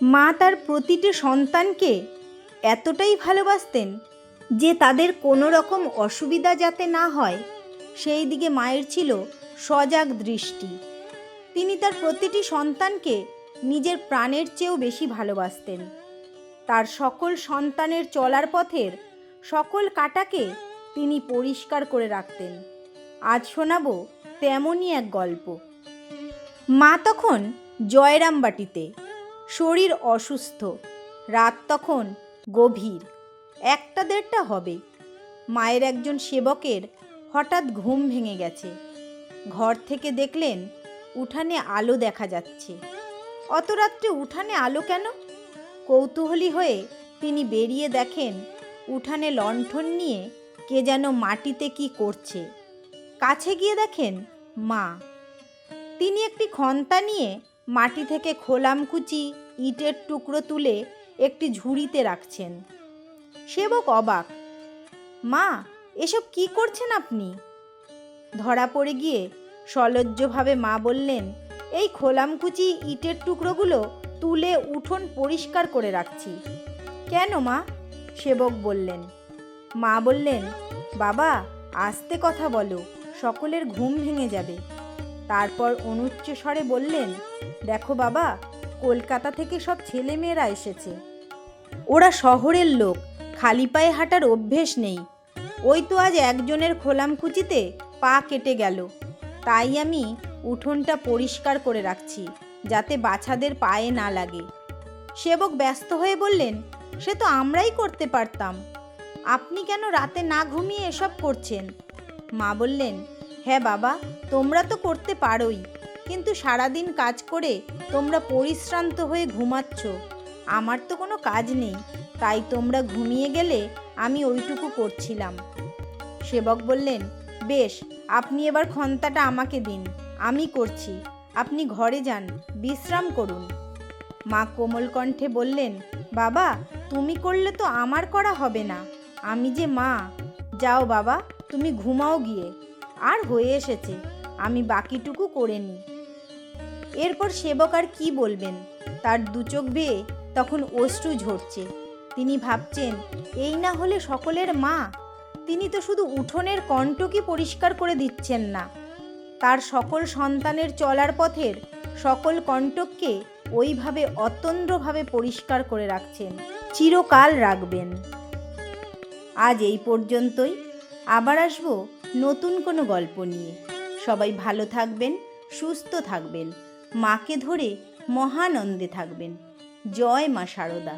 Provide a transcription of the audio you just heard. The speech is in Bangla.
মা তার প্রতিটি সন্তানকে এতটাই ভালোবাসতেন যে তাদের কোনো রকম অসুবিধা যাতে না হয়, সেই দিকে মায়ের ছিল সজাগ দৃষ্টি। তিনি তার প্রতিটি সন্তানকে নিজের প্রাণের চেয়েও বেশি ভালোবাসতেন। তার সকল সন্তানের চলার পথের সকল কাটাকে তিনি পরিষ্কার করে রাখতেন। আজ শোনাবো তেমনই এক গল্প। মা তখন জয়রামবাটিতে শরীর অসুস্থ, রাত তখন গভীর, একটা দেড়টা হবে। মায়ের একজন সেবকের হঠাৎ ঘুম ভেঙে গেছে। ঘর থেকে দেখলেন উঠানে আলো দেখা যাচ্ছে। অত রাত্রে উঠানে আলো কেন? কৌতূহলী হয়ে তিনি বেরিয়ে দেখেন উঠানে লণ্ঠন নিয়ে কে যেন মাটিতে কি করছে। কাছে গিয়ে দেখেন মা। তিনি একটি খন্তা নিয়ে মাটি থেকে খোলামকুচি ইটের টুকরো তুলে একটি ঝুড়িতে রাখছেন। সেবক অবাক, মা, এসব কি করছেন আপনি? ধরা পড়ে গিয়ে সলজ্জভাবে মা বললেন, এই খোলামকুচি ইটের টুকরোগুলো তুলে উঠোন পরিষ্কার করে রাখছি। কেন মা? সেবক বললেন, মা বললেন, বাবা, আস্তে কথা বলো, সকলের ঘুম ভেঙে যাবে। তারপর অনুচ্চ স্বরে বললেন দেখো বাবা, কলকাতা থেকে সব ছেলেমেয়েরা এসেছে। ওরা শহরের লোক, খালি পায়ে হাঁটার অভ্যেস নেই। ওই তো আজ একজনের খোলামকুচিতে পা কেটে গেল। তাই আমি উঠোনটা পরিষ্কার করে রাখছি, যাতে বাছাদের পায়ে না লাগে। সেবক ব্যস্ত হয়ে বললেন, সে তো আমরাই করতে পারতাম। আপনি কেন রাতে না ঘুমিয়ে এসব করছেন? মা বললেন হ্যাঁ বাবা, তোমরা তো করতে পারোই। কিন্তু সারাদিন কাজ করে তোমরা পরিশ্রান্ত হয়ে ঘুমাচ্ছ। আমার তো কোনো কাজ নেই, তাই তোমরা ঘুমিয়ে গেলে আমি ওইটুকু করছিলাম। সেবক বললেন, বেশ, আপনি এবার খন্তাটা আমাকে দিন, আমি করছি। আপনি ঘরে যান, বিশ্রাম করুন। মা কোমল কণ্ঠে বললেন, বাবা, তুমি করলে তো আমার করা হবে না। আমি যে মা, যাও বাবা, তুমি ঘুমাও গিয়ে। আর হয়ে এসেছে, আমি বাকিটুকু করে নিই। এরপর সেবক আর কি বলবেন? তার দুচোখ বেয়ে তখন অশ্রু ঝরছে। তিনি ভাবছেন, এই না হলে সকলের মা? তিনি তো শুধু উঠোনের কণ্ঠকই পরিষ্কার করে দিচ্ছেন না। তার সকল সন্তানের চলার পথের সকল কণ্টককে ওইভাবে অতন্দ্রভাবে পরিষ্কার করে রাখছেন। চিরকাল রাখবেন। আজ এই পর্যন্তই। আবার আসব নতুন কোনো গল্প নিয়ে। সবাই ভালো থাকবেন, সুস্থ থাকবেন। মাকে ধরে মহানন্দে থাকবেন। জয় মা শারদা